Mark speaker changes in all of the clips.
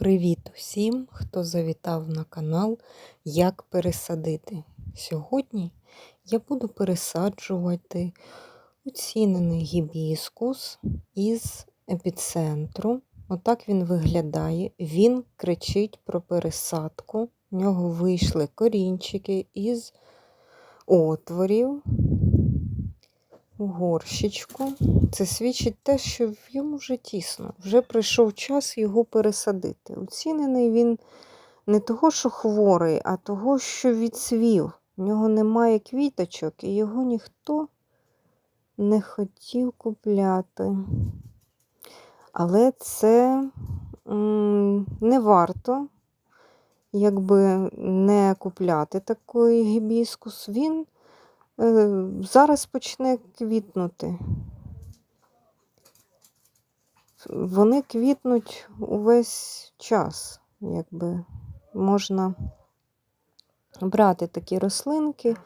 Speaker 1: Привіт усім, хто завітав на канал Як пересадити. Сьогодні я буду пересаджувати оцінений гібіскус із епіцентру. Отак він виглядає. Він кричить про пересадку. У нього вийшли корінчики із отворів горщичку. Це свідчить те, що в йому вже тісно. Вже прийшов час його пересадити. Оцінений він не того, що хворий, а того, що відсвів. У нього немає квіточок, і його ніхто не хотів купляти. Але це не варто, якби не купляти такий гібіскус. Він зараз почне квітнути. Вони квітнуть увесь час, якби можна брати такі рослинки,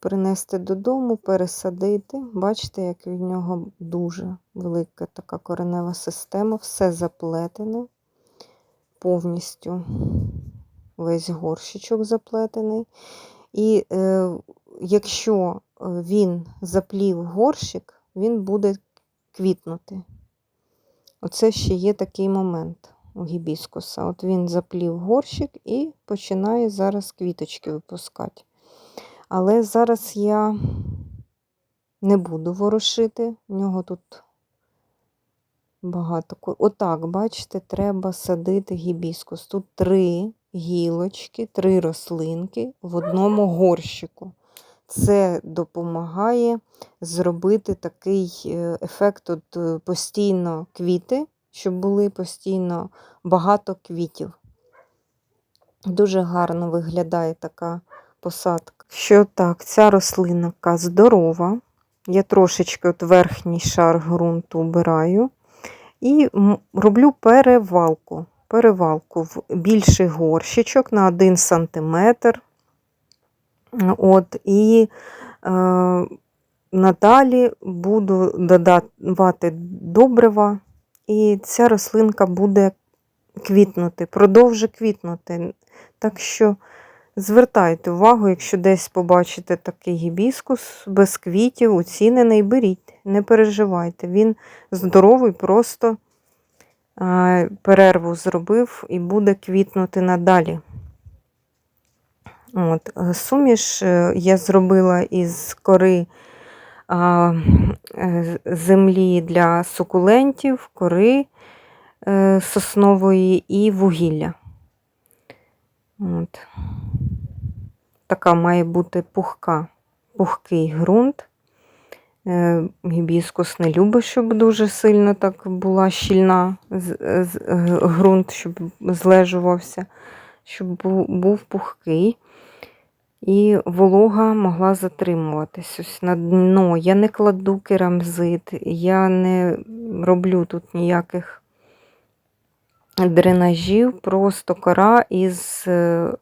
Speaker 1: принести додому, пересадити. Бачите, як від нього дуже велика така коренева система, все заплетене, повністю весь горщичок заплетений. І е, якщо е, він заплів горщик, він буде квітнути. Оце ще є такий момент у гібіскуса. От він заплів горщик і починає зараз квіточки випускати. Але зараз я не буду ворошити, у нього тут багато. Отак, бачите, треба садити гібіскус. Тут три гілочки, три рослинки в одному горщику. Це допомагає зробити такий е, ефект от е, постійно квіти, щоб були постійно багато квітів. Дуже гарно виглядає така посадка. Що так, ця рослинка здорова. Я трошечки от верхній шар ґрунту обираю і роблю перевалку. Перевалку в більший горщичок на 1 см. От, І е, надалі буду додавати добрива, і ця рослинка буде квітнути, продовжує квітнути. Так що звертайте увагу, якщо десь побачите такий гібіскус без квітів, оцінений, беріть, не переживайте. Він здоровий, просто е, перерву зробив і буде квітнути надалі. От, е, Суміш е, я зробила із кори а, е, землі для сукулентів, кори соснової і вугілля. От. Така має бути пухка, пухкий ґрунт. Гібіскус не любить, щоб дуже сильно так була щільна ґрунт, щоб злежувався, щоб був пухкий і волога могла затримуватись. Ось на дно. Я не кладу керамзит, я не роблю тут ніяких дренажів, просто кора із е,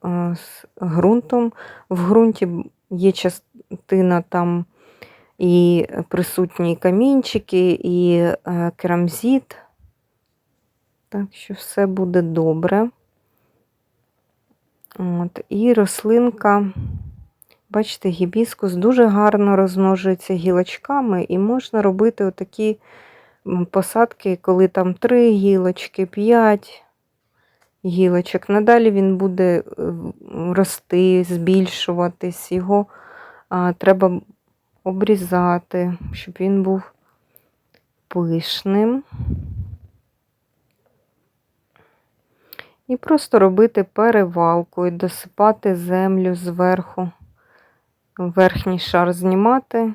Speaker 1: ґрунтом. В ґрунті є частина там і присутні камінчики, і е, керамзит. Так що все буде добре. От, І рослинка, бачите, гібіскус дуже гарно розмножується гілочками, і можна робити отакі посадки, коли там 3 гілочки, 5 гілочок. Надалі він буде е, рости, збільшуватись, його а, треба обрізати, щоб він був пишним. І просто робити перевалку і досипати землю зверху, верхній шар знімати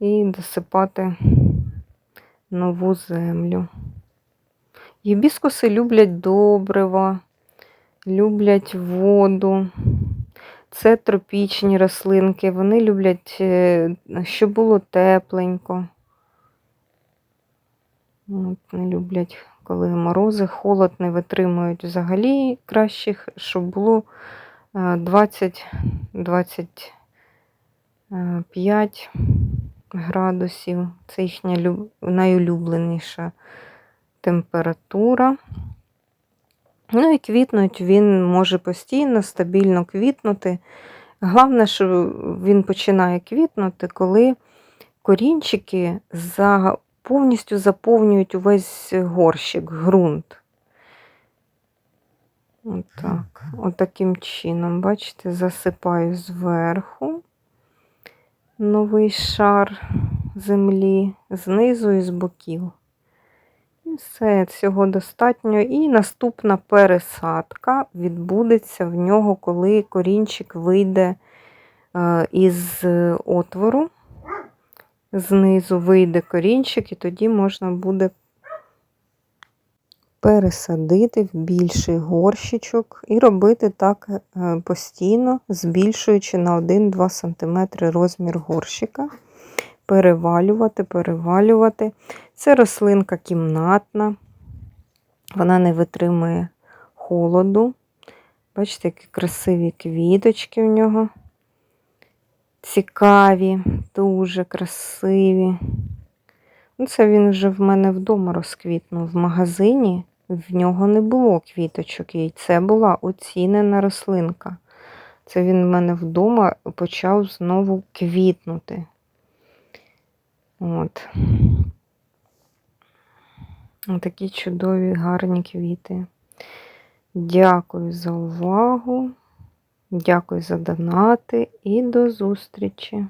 Speaker 1: і досипати нову землю. Гібіскуси люблять добрива, люблять воду. Це тропічні рослинки, вони люблять, е, щоб було тепленько. От, Не люблять коли морози, холод не витримують взагалі кращих, щоб було 20-25 градусів. Це їхня найулюбленіша температура. Ну і квітнуть він може постійно, стабільно квітнути. Головне, що він починає квітнути, коли корінчики за, повністю заповнюють увесь горщик, ґрунт. Отак. Отаким чином, бачите, засипаю зверху новий шар землі, знизу і з боків. І все, цього достатньо. І наступна пересадка відбудеться в нього, коли корінчик вийде е, із отвору. Знизу вийде корінчик, і тоді можна буде пересадити в більший горщичок і робити так е, постійно, збільшуючи на 1-2 см розмір горщика. Перевалювати, перевалювати. Це рослинка кімнатна, вона не витримує холоду. Бачите, які красиві квіточки в нього. Цікаві, дуже красиві. Ну, Це він вже в мене вдома розквітнув. В магазині в нього не було квіточок, і це була оцінена рослинка. Це він в мене вдома почав знову квітнути. От. Такі чудові, гарні квіти. Дякую за увагу. Дякую за донати і до зустрічі!